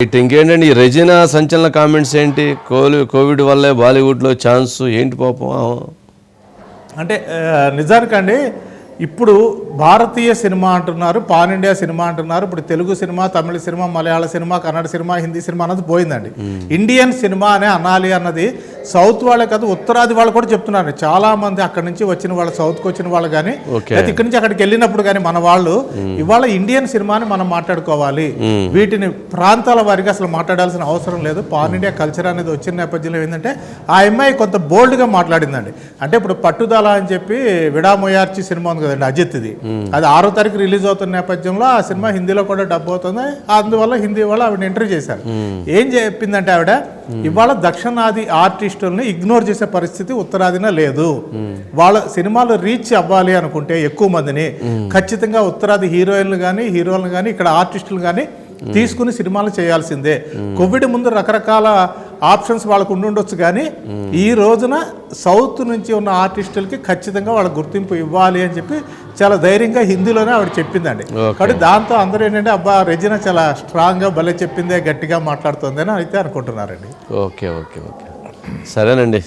ఇటు ఇంకేంటండి రెజినా సంచలన కామెంట్స్ ఏంటి? కోలి కోవిడ్ వల్లే బాలీవుడ్లో ఛాన్స్ ఏంటి పాపం? అంటే నిజానికండి ఇప్పుడు భారతీయ సినిమా అంటున్నారు పాన్ ఇండియా సినిమా అంటున్నారు ఇప్పుడు Telugu cinema Tamil cinema Malayala cinema Kannada cinema Hindi cinema అన్నది పోయిందండి. ఇండియన్ సినిమా అనే అనాలి అన్నది సౌత్ వాళ్ళే కాదు ఉత్తరాది వాళ్ళు కూడా చెప్తున్నారు. చాలా మంది అక్కడి నుంచి వచ్చిన వాళ్ళు సౌత్కి వచ్చిన వాళ్ళు కానీ. అయితే ఇక్కడి నుంచి అక్కడికి వెళ్ళినప్పుడు కానీ మన వాళ్ళు ఇవాళ ఇండియన్ సినిమాని మనం మాట్లాడుకోవాలి. వీటిని ప్రాంతాల వారికి అసలు మాట్లాడాల్సిన అవసరం లేదు. పాన్ ఇండియా కల్చర్ అనేది వచ్చిన నేపథ్యంలో ఏంటంటే ఆ అమ్మాయి కొంత బోల్డ్గా మాట్లాడిందండి. అంటే ఇప్పుడు పట్టుదల అని చెప్పి విడామొయార్చి సినిమా ఉంది కదండి అజిత్ది అది ఆరో తారీఖు రిలీజ్ అవుతున్న నేపథ్యంలో ఆ సినిమా హిందీలో కూడా డబ్ అవుతుంది. అందువల్ల హిందీ వాళ్ళు ఆవిడ ఇంటర్వ్యూ చేశారు. ఏం చెప్పిందంటే ఆవిడ ఇవాళ దక్షిణాది ఆర్టిస్టుల్ని ఇగ్నోర్ చేసే పరిస్థితి ఉత్తరాదిన లేదు. వాళ్ళ సినిమాలు రీచ్ అవ్వాలి అనుకుంటే ఎక్కువ మందిని ఖచ్చితంగా ఉత్తరాది హీరోయిన్లు కానీ హీరోలు కానీ ఇక్కడ ఆర్టిస్టులు కానీ తీసుకుని సినిమాలు చేయాల్సిందే. కోవిడ్ ముందు రకరకాల ఆప్షన్స్ వాళ్ళకు ఉండుండొచ్చు కానీ ఈ రోజున సౌత్ నుంచి ఉన్న ఆర్టిస్టులకి ఖచ్చితంగా వాళ్ళ గుర్తింపు ఇవ్వాలి అని చెప్పి చాలా ధైర్యంగా హిందీలోనే ఆవిడ చెప్పిందండి. కాబట్టి దాంతో అందరూ ఏంటంటే అబ్బా రెజినా చాలా స్ట్రాంగ్గా భలే చెప్పిందే గట్టిగా మాట్లాడుతుంది అని అయితే అనుకుంటున్నారండి. Okay okay okay. సరేనండి.